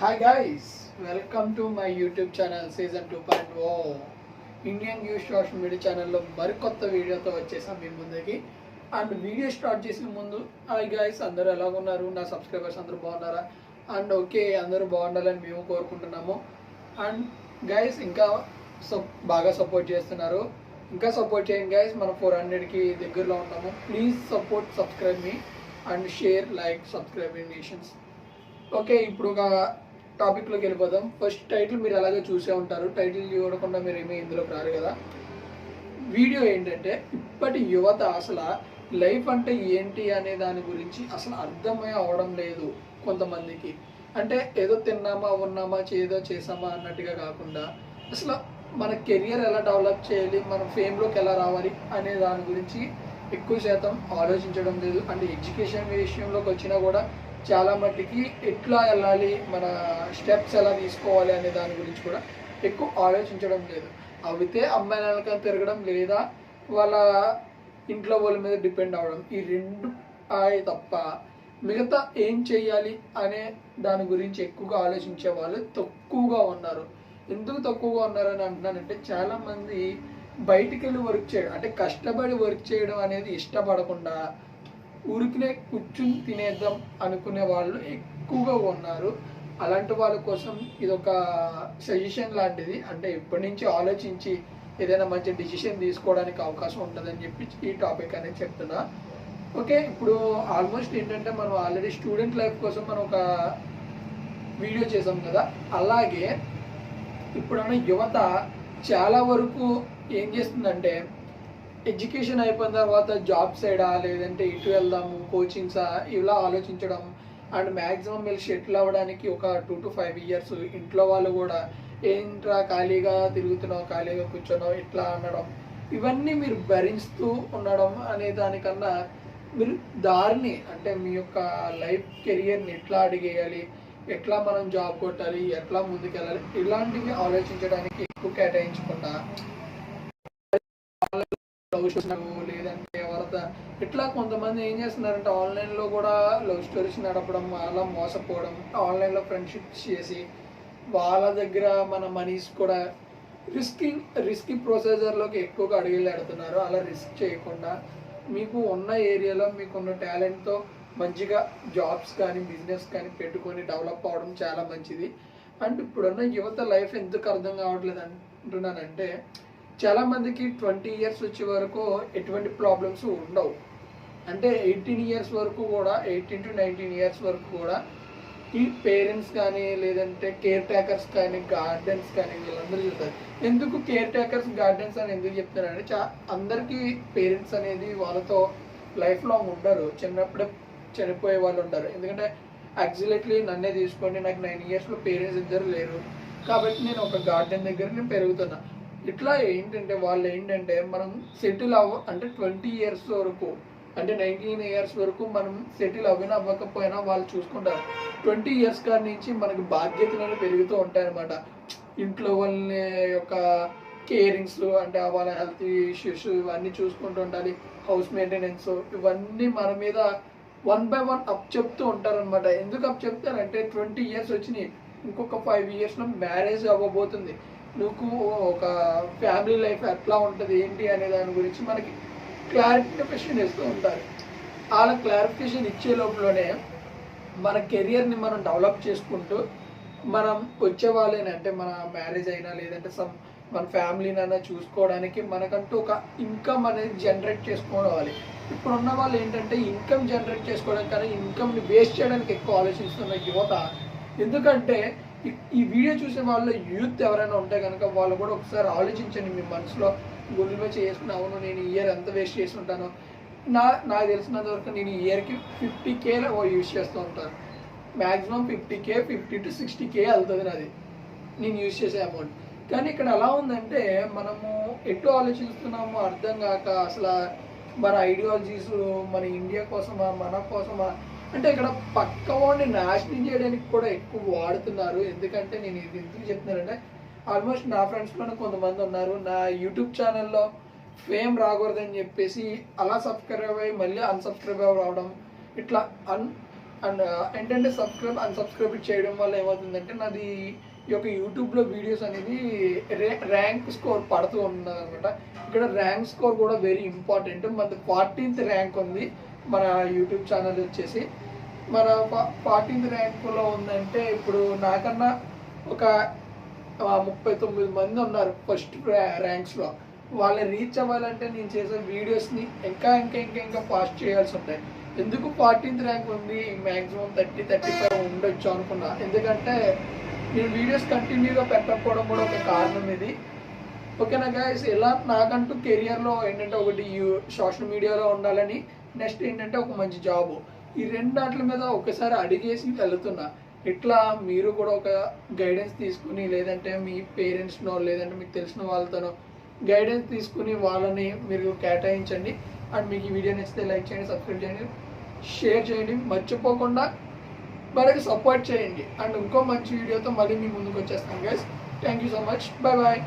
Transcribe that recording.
Hi guys welcome to my YouTube channel season two point O Indian news social media ఛానల్లో మరికొత్త వీడియోతో వచ్చేసాం మీ ముందుకి. అండ్ వీడియో స్టార్ట్ చేసిన ముందు హాయ్ గైస్ అందరూ ఎలాగున్నారు నా సబ్స్క్రైబర్స్ అందరూ బాగున్నారా? అండ్ ఓకే అందరూ బాగుండాలని మేము కోరుకుంటున్నాము. అండ్ గైస్ ఇంకా సో బాగా సపోర్ట్ చేస్తున్నారు. ఇంకా సపోర్ట్ చేయండి గైస్ మనం ఫోర్ హండ్రెడ్కి దగ్గరలో ఉన్నాము. Please support subscribe me and share like subscribe nations okay ఇప్పుడు ఒక టాపిక్లోకి వెళ్ళిపోదాం. ఫస్ట్ టైటిల్ మీరు అలాగే చూసే ఉంటారు. టైటిల్ చూడకుండా మీరు ఏమీ ఇందులోకి రారు కదా. వీడియో ఏంటంటే ఇప్పటి యువత అసలు లైఫ్ అంటే ఏంటి అనే దాని గురించి అసలు అర్థమే అవడం లేదు కొంతమందికి. అంటే ఏదో తిన్నామా ఉన్నామా ఏదో చేసామా అన్నట్టుగా కాకుండా అసలు మన కెరియర్ ఎలా డెవలప్ చేయాలి మన ఫేమ్లోకి ఎలా రావాలి అనే దాని గురించి ఎక్కువ శాతం ఆలోచించడం లేదు. అంటే ఎడ్యుకేషన్ విషయంలోకి వచ్చినా కూడా చాలా మట్టుకి ఎట్లా వెళ్ళాలి మన స్టెప్స్ ఎలా తీసుకోవాలి అనే దాని గురించి కూడా ఎక్కువ ఆలోచించడం లేదు. అవితే అమ్మాయి నెలక తిరగడం లేదా వాళ్ళ ఇంట్లో వాళ్ళ మీద డిపెండ్ అవ్వడం ఈ రెండు ఆయ తప్ప మిగతా ఏం చేయాలి అనే దాని గురించి ఎక్కువగా ఆలోచించే వాళ్ళు తక్కువగా ఉన్నారు. ఎందుకు తక్కువగా ఉన్నారని అంటున్నానంటే చాలామంది బయటికి వెళ్ళి వర్క్ చేయడం అంటే కష్టపడి వర్క్ చేయడం అనేది ఇష్టపడకుండా ఊరికినే కూర్చుని తినేద్దాం అనుకునే వాళ్ళు ఎక్కువగా ఉన్నారు. అలాంటి వాళ్ళ కోసం ఇది ఒక సజెషన్ లాంటిది. అంటే ఇప్పటి నుంచి ఆలోచించి ఏదైనా మంచి డిసిషన్ తీసుకోవడానికి అవకాశం ఉంటుందని చెప్పి ఈ టాపిక్ అనేది చెప్తున్నా. ఓకే ఇప్పుడు ఆల్మోస్ట్ ఏంటంటే మనం ఆల్రెడీ స్టూడెంట్ లైఫ్ కోసం మనం ఒక వీడియో చేసాం కదా. అలాగే ఇప్పుడున్న యువత చాలా వరకు ఏం చేస్తుందంటే ఎడ్యుకేషన్ అయిపోయిన తర్వాత జాబ్ సైడా లేదంటే ఇటు వెళ్దాము కోచింగ్సా ఇలా ఆలోచించడం. అండ్ మ్యాక్సిమం వీళ్ళు షెటిల్ అవ్వడానికి ఒక టూ టు ఫైవ్ ఇయర్స్ ఇంట్లో వాళ్ళు కూడా ఏంట్రా ఖాళీగా తిరుగుతున్నావు ఖాళీగా కూర్చున్నావు ఇట్లా అనడం. ఇవన్నీ మీరు భరిస్తూ ఉండడం అనే దానికన్నా మీరు దారిని అంటే మీ యొక్క లైఫ్ కెరియర్ని ఎట్లా అడిగేయాలి ఎట్లా మనం జాబ్ కొట్టాలి ఎట్లా ముందుకెళ్ళాలి ఇలాంటివి ఆలోచించడానికి ఎక్కువ కేటాయించకుండా లవ్ స్టోరీస్ లేదంటే వరద. ఇట్లా కొంతమంది ఏం చేస్తున్నారంటే ఆన్లైన్లో కూడా లవ్ స్టోరీస్ నడపడం అలా మోసపోవడం ఆన్లైన్లో ఫ్రెండ్షిప్స్ చేసి వాళ్ళ దగ్గర మన మనీస్ కూడా రిస్కీ రిస్కీ ప్రొసీజర్లోకి ఎక్కువగా అడుగులు పెడుతున్నారు అలా రిస్క్ చేయకుండా మీకు ఉన్న ఏరియాలో మీకున్న టాలెంట్తో మంచిగా జాబ్స్ కానీ బిజినెస్ కానీ పెట్టుకొని డెవలప్ అవ్వడం చాలా మంచిది. అండ్ ఇప్పుడున్న యువత లైఫ్ ఎందుకు అర్థం కావట్లేదు అంటున్నానంటే చాలా మందికి ట్వంటీ ఇయర్స్ వచ్చే వరకు ఎటువంటి ప్రాబ్లమ్స్ ఉండవు. అంటే ఎయిటీన్ ఇయర్స్ వరకు కూడా ఎయిటీన్ టు నైన్టీన్ ఇయర్స్ వరకు కూడా ఈ పేరెంట్స్ కానీ లేదంటే కేర్ టేకర్స్ కానీ గార్డెన్స్ కానీ వీళ్ళందరూ చూస్తారు. ఎందుకు కేర్ టేకర్స్ గార్డెన్స్ అని ఎందుకు చెప్తున్నారంటే చా అందరికీ పేరెంట్స్ అనేది వాళ్ళతో లైఫ్ లాంగ్ ఉండరు. చిన్నప్పుడే చనిపోయే వాళ్ళు ఉండరు. ఎందుకంటే యాక్సిలెట్లీ నన్నే తీసుకోండి నాకు నైన్ ఇయర్స్లో పేరెంట్స్ ఇద్దరు లేరు. కాబట్టి నేను ఒక గార్డెన్ దగ్గర నేను పెరుగుతున్నా. ఇట్లా ఏంటంటే వాళ్ళు ఏంటంటే మనం సెటిల్ అవ్వ అంటే ట్వంటీ ఇయర్స్ వరకు అంటే నైన్టీన్ ఇయర్స్ వరకు మనం సెటిల్ అవ్వినా అవ్వకపోయినా వాళ్ళు చూసుకుంటారు. ట్వంటీ ఇయర్స్ కాడి నుంచి మనకి బాధ్యతలు అనేవి పెరుగుతూ ఉంటాయి అనమాట ఇంట్లో వాళ్ళని యొక్క కేరింగ్స్ అంటే వాళ్ళ హెల్త్ ఇష్యూస్ ఇవన్నీ చూసుకుంటూ ఉండాలి. హౌస్ మెయింటెనెన్స్ ఇవన్నీ మన మీద వన్ బై వన్ అప్ చెప్తూ ఉంటారనమాట ఎందుకు అప్ చెప్తారంటే ట్వంటీ ఇయర్స్ వచ్చినాయి. ఇంకొక ఫైవ్ ఇయర్స్లో మ్యారేజ్ అవ్వబోతుంది. నువ్వు ఒక ఫ్యామిలీ లైఫ్ ఎట్లా ఉంటుంది ఏంటి అనే దాని గురించి మనకి క్లారిఫికేషన్ ఇస్తూ ఉంటారు. అలా క్లారిఫికేషన్ ఇచ్చే లోపలనే మన కెరియర్ని మనం డెవలప్ చేసుకుంటూ మనం వచ్చే వాళ్ళని అంటే మన మ్యారేజ్ అయినా లేదంటే సమ్ మన ఫ్యామిలీనైనా చూసుకోవడానికి మనకంటూ ఒక ఇన్కమ్ అనేది జనరేట్ చేసుకోవాలి. ఇప్పుడున్న వాళ్ళు ఏంటంటే ఇన్కమ్ జనరేట్ చేసుకోవడానికి కానీ ఇన్కమ్ని వేస్ట్ చేయడానికి ఎక్కువ ఆలోచిస్తున్న యువత. ఎందుకంటే ఈ- వీడియో చూసే వాళ్ళు యూత్ ఎవరైనా ఉంటే కనుక వాళ్ళు కూడా ఒకసారి ఆలోచించండి మీ మనసులో గుండెల మీద చేసుకుని అవును నేను ఇయర్ ఎంత వేస్ట్ చేసి ఉంటాను. నా నాకు తెలిసినంత వరకు నేను ఇయర్కి ఫిఫ్టీ కే యూజ్ చేస్తూ ఉంటాను. Maximum fifty K fifty to sixty K వెళ్తుంది నాది. నేను యూజ్ చేసే అమౌంట్ కానీ ఇక్కడ ఎలా ఉందంటే మనము ఎటు ఆలోచిస్తున్నామో అర్థం కాక అసలు మన ఐడియాలజీస్ మన ఇండియా కోసమా మన కోసమా అంటే ఇక్కడ పక్క వాడిని నాశనం చేయడానికి కూడా ఎక్కువ వాడుతున్నారు. ఎందుకంటే నేను ఇది ఎందుకు చెప్తున్నానంటే ఆల్మోస్ట్ నా ఫ్రెండ్స్లోనే కొంతమంది ఉన్నారు. నా యూట్యూబ్ ఛానల్లో ఫేమ్ రాకూడదని చెప్పేసి అలా సబ్స్క్రైబ్ అయ్యి మళ్ళీ అన్సబ్స్క్రైబ్ రావడం ఇట్లా అన్ అండ్ uh, ఏంటంటే సబ్స్క్రైబ్ అన్సబ్స్క్రైబ్ చేయడం వల్ల ఏమవుతుందంటే నాది ఈ యొక్క యూట్యూబ్లో వీడియోస్ అనేది ర్యాంక్ స్కోర్ పడుతూ ఉన్నది అనమాట ఇక్కడ ర్యాంక్ స్కోర్ కూడా వెరీ ఇంపార్టెంట్ మన ఫార్టీన్త్ ర్యాంక్ ఉంది. మన యూట్యూబ్ ఛానల్ వచ్చేసి. మన ఫార్టీన్త్ ర్యాంకులో ఉందంటే ఇప్పుడు నాకన్నా ఒక ముప్పై తొమ్మిది మంది ఉన్నారు ఫస్ట్ ర్యాంక్స్లో వాళ్ళని రీచ్ అవ్వాలంటే నేను చేసే వీడియోస్ని ఇంకా ఇంకా ఇంకా ఇంకా ఫాస్ట్ చేయాల్సి ఉంటాయి. ఎందుకు ఫార్టీన్త్ ర్యాంక్ ఉంది? మ్యాక్సిమం థర్టీ థర్టీ ఫైవ్ ఉండొచ్చు అనుకున్నా. ఎందుకంటే నేను వీడియోస్ కంటిన్యూగా పెట్టకపోవడం కూడా ఒక కారణం ఇది. ఓకేనా గైస్ ఇలా నాకంటూ కెరియర్లో ఏంటంటే ఒకటి సోషల్ మీడియాలో ఉండాలని నెక్స్ట్ ఏంటంటే ఒక మంచి జాబ్. ఈ రెండు దాంట్ల మీద ఒకసారి అడిగేసి వెళ్తున్నా. ఇట్లా మీరు కూడా ఒక గైడెన్స్ తీసుకుని లేదంటే మీ పేరెంట్స్నో లేదంటే మీకు తెలిసిన వాళ్ళతోనో గైడెన్స్ తీసుకుని వాళ్ళని మీరు కేటాయించండి. అండ్ మీకు ఈ వీడియో నచ్చితే లైక్ చేయండి సబ్స్క్రైబ్ చేయండి షేర్ చేయండి. మర్చిపోకుండా మనకి సపోర్ట్ చేయండి. అండ్ ఇంకో మంచి వీడియోతో మళ్ళీ మీ ముందుకు వచ్చేస్తాం guys thank you so much bye bye